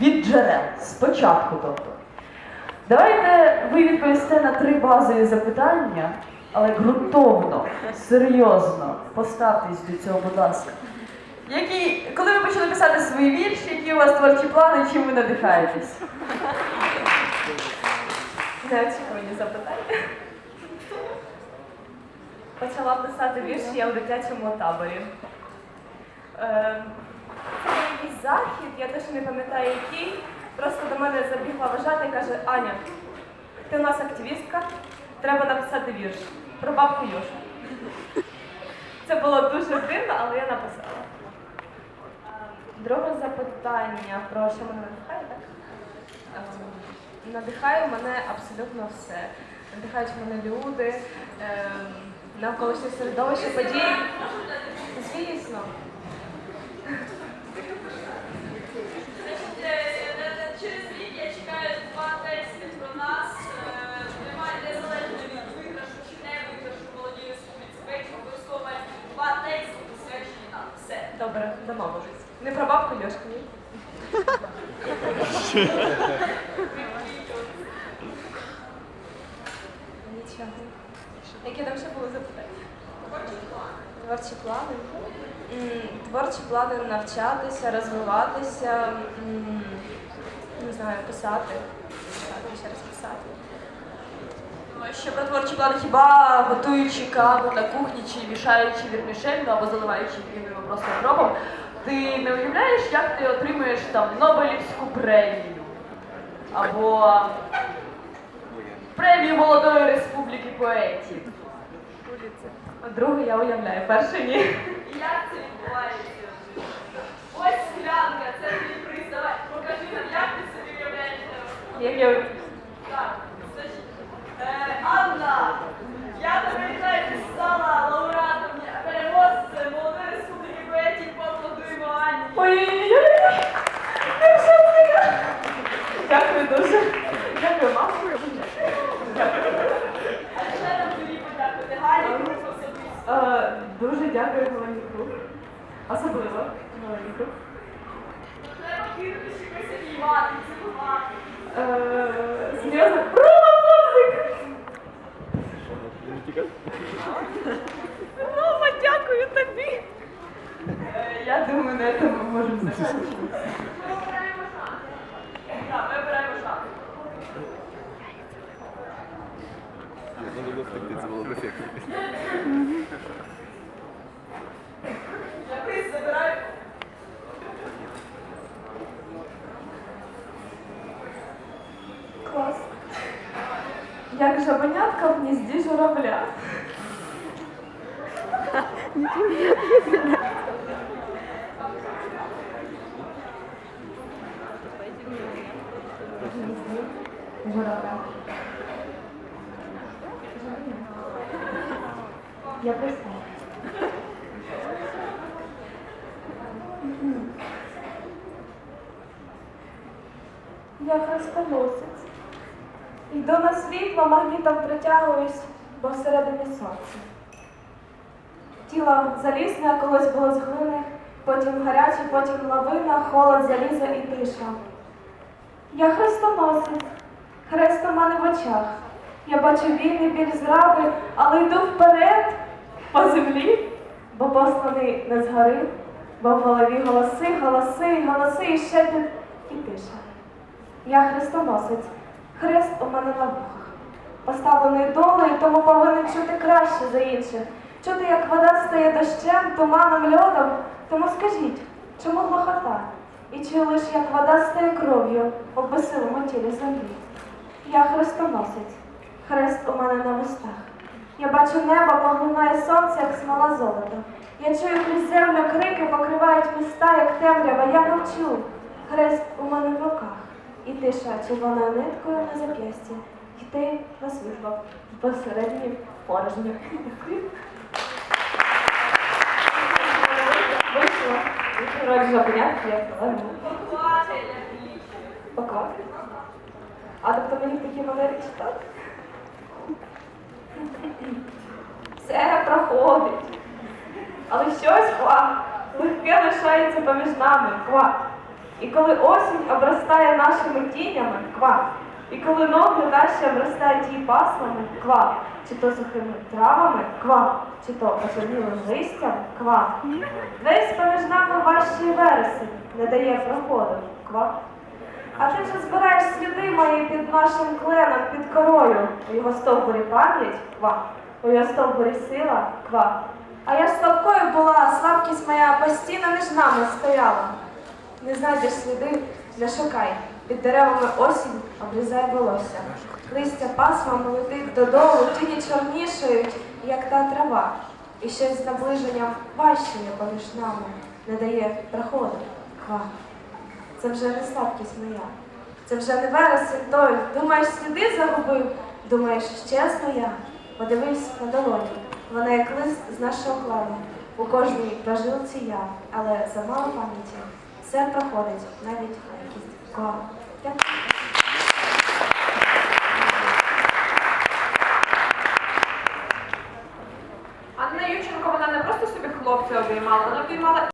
від джерел, спочатку тобто. Давайте ви відповісте на три базові запитання, але ґрунтовно, серйозно поставтесь до цього, будь ласка. Які, коли ви почали писати свої вірші, які у вас творчі плани, чим ви надихаєтесь? Неочікувані запитання. Почала писати вірші я в дитячому таборі. Е, якийсь захід, я точно не пам'ятаю який. Просто до мене забігла вважати і каже, Аня, ти у нас активістка, треба написати вірш про бабку Йошу. Це було дуже дивно, але я написала. Друге запитання про що мене надихає, так? Ем, Надихає мене абсолютно все. Надихають мене люди, ем, навколишнє середовище, події. Звісно. Нічого. Які там ще були запитання? Творчі плани. М, Творчі плани навчатися, розвиватися, не знаю, писати. Ще раз писати. Ну, Ще про творчі плани, хіба готуючи каву на кухні, чи мішаючи вірмішель, або заливаючи віною просто кропом, ти не уявляєш, як ти отримуєш там Нобелівську премію? Або премію Молодої Республіки поетів. Друге я уявляю, перше ні. І як це відбувається? Ось склянка, це твій приз. Давай, покажи нам, як ти собі уявляєш. це. Як я Так, значить, е, Анна, я тебе вітаю, ти стала лауреатом переможцем Молодої Республіки поетів, поаплодуємо Анні. Ой-ой-ой! Невже це я? Дякую дуже. Дякую, мамо. А ще нам тобі подякувати Галі, групу особисто. Е, Дякую, Особливо Галаніку. Треба цілувати. Е, Серйозно? Флопсик! Рома, дякую тобі! Я думаю, на цьому ми можемо закінчити. Ми обираємо жанр. Так, ми обираємо жанр. Це було б ефектно. Я жабенятка в гнізді журавля. Журавля. Я присла. Я хрестоносець. Йду на світло, магнітом притягуюсь, бо всередині сонце. Тіло залізне, колись було з глини, потім гаряче, потім лавина, холод, залізо і тиша. Я хрестоносець, хрест у мене в очах. Я бачу війни, біль зради, але йду вперед по землі, бо посланий не згори, бо в голові голоси, голоси, голоси і шепіт і тиша. Я хрестоносець, хрест у мене на вухах. Поставлений долею, тому повинен чути краще за інших. Чути, як вода стає дощем, туманом, льодом. Тому скажіть, чому глухота? І чую лиш, як вода стає кров'ю у безсилому тілі землі. Я хрестоносець, хрест у мене на вустах. Я бачу небо, поглинає сонце, як смола золота. Я чую крізь землю крики, покривають міста, як темрява. Я мовчу. Хрест у мене в руках. І тиша червоною ниткою на зап'ясті. Йти на світло в посередній порожні. Дякую. Вийшло. Роль жабенятки, я сказала. Пока. А тобто мені в такій манері читати? Все проходить. Але щось. Легке лишається поміж нами. Ква. І коли осінь обростає нашими тінями, ква. І коли ноги наші обростають її пасмами, ква. Чи то сухими травами, ква. Чи то почернілим листям, ква. Весь поміж нами важчий вересень не дає проходу, ква. А ти вже збираєш сліди мої під нашим кленом, під корою. У його стовбурі пам'ять, ква. У його стовбурі сила, ква. А я ж слабкою була, слабкість моя постійно між нами стояла. Не знайдеш сліди, не шукай. Під деревами осінь обрізає волосся. Листя пасмами летить додолу, тіні чорнішають, як та трава. І щось з наближенням важчає поміж нами, не дає проходу. Ква. Це вже не слабкість моя. Це вже не вересень той. Думаєш, сліди загубив? Думаєш, щезну я? Подивись на долоні. Вона як лист з нашого клану. У кожній прожилці я, але за мало пам'яті все проходить навіть якісь. Дякую. Анна Юченко, вона не просто собі хлопця обіймала, вона обіймала